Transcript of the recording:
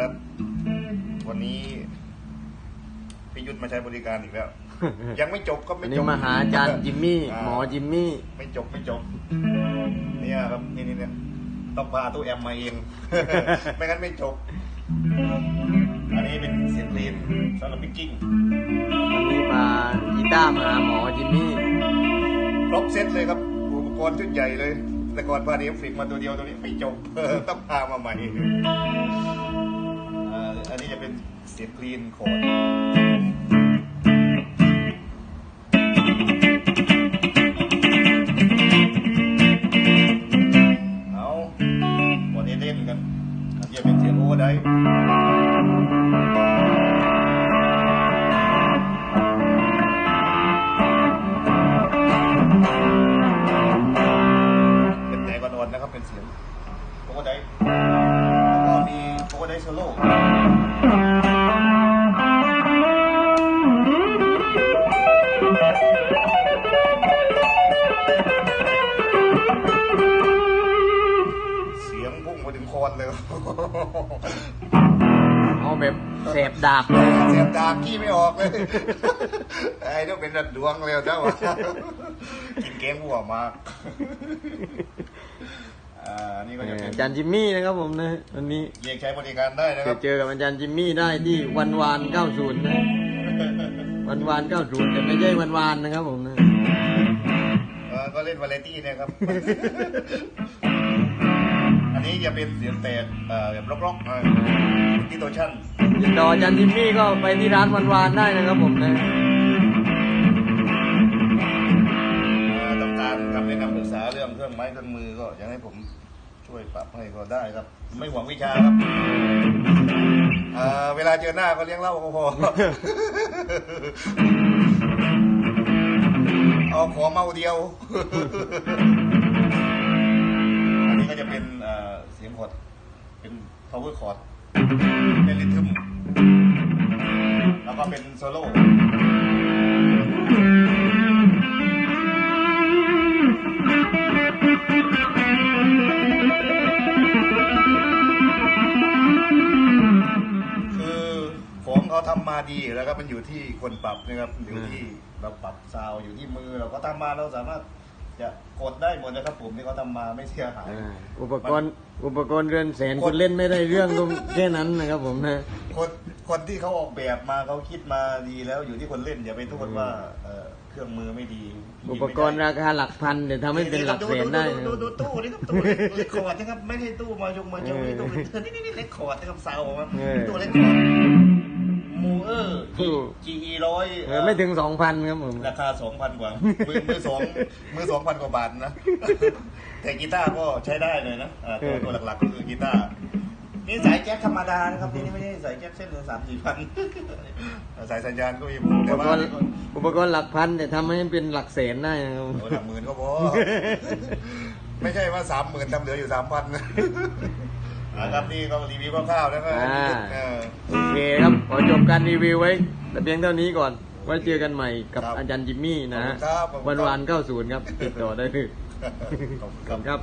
รัตน์วันนี้พี่ยุทธมาใช้บริการอีกแล้ว ยังไม่จบก็วัไม่นจนี้บมาหาอาจารย์จิมมี่อ่าหมอจิมมี่ ไม่จบไม่จบ เนี่ยครับนี่นี่เนี่ยต้องพาตู้แอมมาเอง ไม่งั้นไม่จบ อันนี้เป็นเสียงเพลงสำหรับพิกกิ้งวันนี้มากีตาร์มาหาหมอจิมมี่ ครบเซตเลยครับอุปกรณ์ชุดใหญ่เลย แต่ก่อนพาเดฟฟิกมาตัวเดียวตัวนี้ไม่จบ ต้องพามาใหม่อ่าอั นนี้จะเป็นเสียงคลีนโคดเอาวันนี้เล่นกันอันนี้จะเป็นเสียงโอเวอร์ไดฟ์เป็นไหนก่อนๆนะครับเป็นเสียงโอเวอร์ได้ โอเวอร์ไดฟ์โซโล่เสียงพุ่งมาถึงคอนเลยเอาแบบเสพดาบเลยเสียบดาบขี้ไม่ออกเลย ไอ้ต้องเป็นระดวงเลยเจ้าวะกินเก้งหัวมาก อ่านี่ก็จะเป็นอาจารย์จิมมี่นะครับผมนะวันนี้เรียกใช้บริการได้นะคจะรับ เจอกับอาจารย์จิมมี่ได้ที่วันวาน90นะวันวาน90แต่ไม่ใช่วันวานนะครับผมนะเออก็เล่นวาเลนตี้เนะครับ อันนี้จะเป็นเสียงแตกเอ่อแบบร็อกๆดิโตชั่น ติดต่ออาจารย์จิมมี่ก็ไปที่ร้านวันวานได้นะครับผมนะ เรื่องเครื่องไม้เครื่องมือก็อยากให้ผมช่วยปรับให้ก็ได้ครับ ไม่หวังวิชาครับเอ่อเวลาเจอหน้าก็เลี้ยงเหล้าก็พอเอาขอเมาเดียว อันนี้ก็จะเป็นเสียงคอร์ดเป็น power chord เป็นริทึมแล้วก็เป็นโซโล่ เขาทำมาดีแล้วก็มันอยู่ที่คนปรับนะครับอยู่ที่เราปรับซาวด์อยู่ที่มือเราก็ทำมาเราสามารถจะกดได้หมดนะครับผมที่เขาทำมาไม่เสียหายอ่าอุปกรณ์อุปกรณ์เรือนแสนคุณเล่นไม่ได้เรื่องก็แค่นั้นนะครับผมนะคนคนที่เขาออกแบบมาเขาคิดมาดีแล้วอยู่ที่คนเล่นอย่าไปโทษว่าเอ่อเครื่องมือไม่ดี อุปกรณ์ราคาหลักพันเดี๋ยวทำให้เป็นหลักแสนได้นะดูดูดูตู้นี่ครับตู้เล็กคอร์ดนะครับไม่ใช่ตู้มาชงมาชงนี่ตู้นี่นี่นี่เล็กคอร์ดนะครับซาวมาตู้เล็กคอร์ด มูเออร์ GE ร้อยเออไม่ถึงสองพันครับผมราคาสองพันกว่า มือมือสองมือสองพันกว่าบาทนะ แต่กีตาร์ก็ใช้ได้เลยนะอ่าตัวตัวหลักๆก็คือกีตาร์นี่สายแจ็คธรรมดานะครับนี่ไม่ใช่สายแจ็คเส้นละสามสี่พันสายสัญญาณก็มีอุแต่ปว่ากรณ์อุปกรณ์หลักพันแต่ทำให้เป็นหลักแสนได้นะครับโอ้หลักหมื่นก็พอไม่ใช่ว่าสามหมื่นทำเหลืออยู่สามพัน นะครับนี่ก็รีวิวคร่าวๆแล้วก็อ่า เออ โอเคครับ ขอจบการรีวิวไว้แต่เพียงเท่านี้ก่อน ไว้เจอกันใหม่กับครับอาจารย์จิมมี่นะฮะขอบคุณครับขอบคุวัณนครับวานเก้าศูนย์ครับ ติดต่อได้เลยขอบคุณขคอรับ บคุณครับ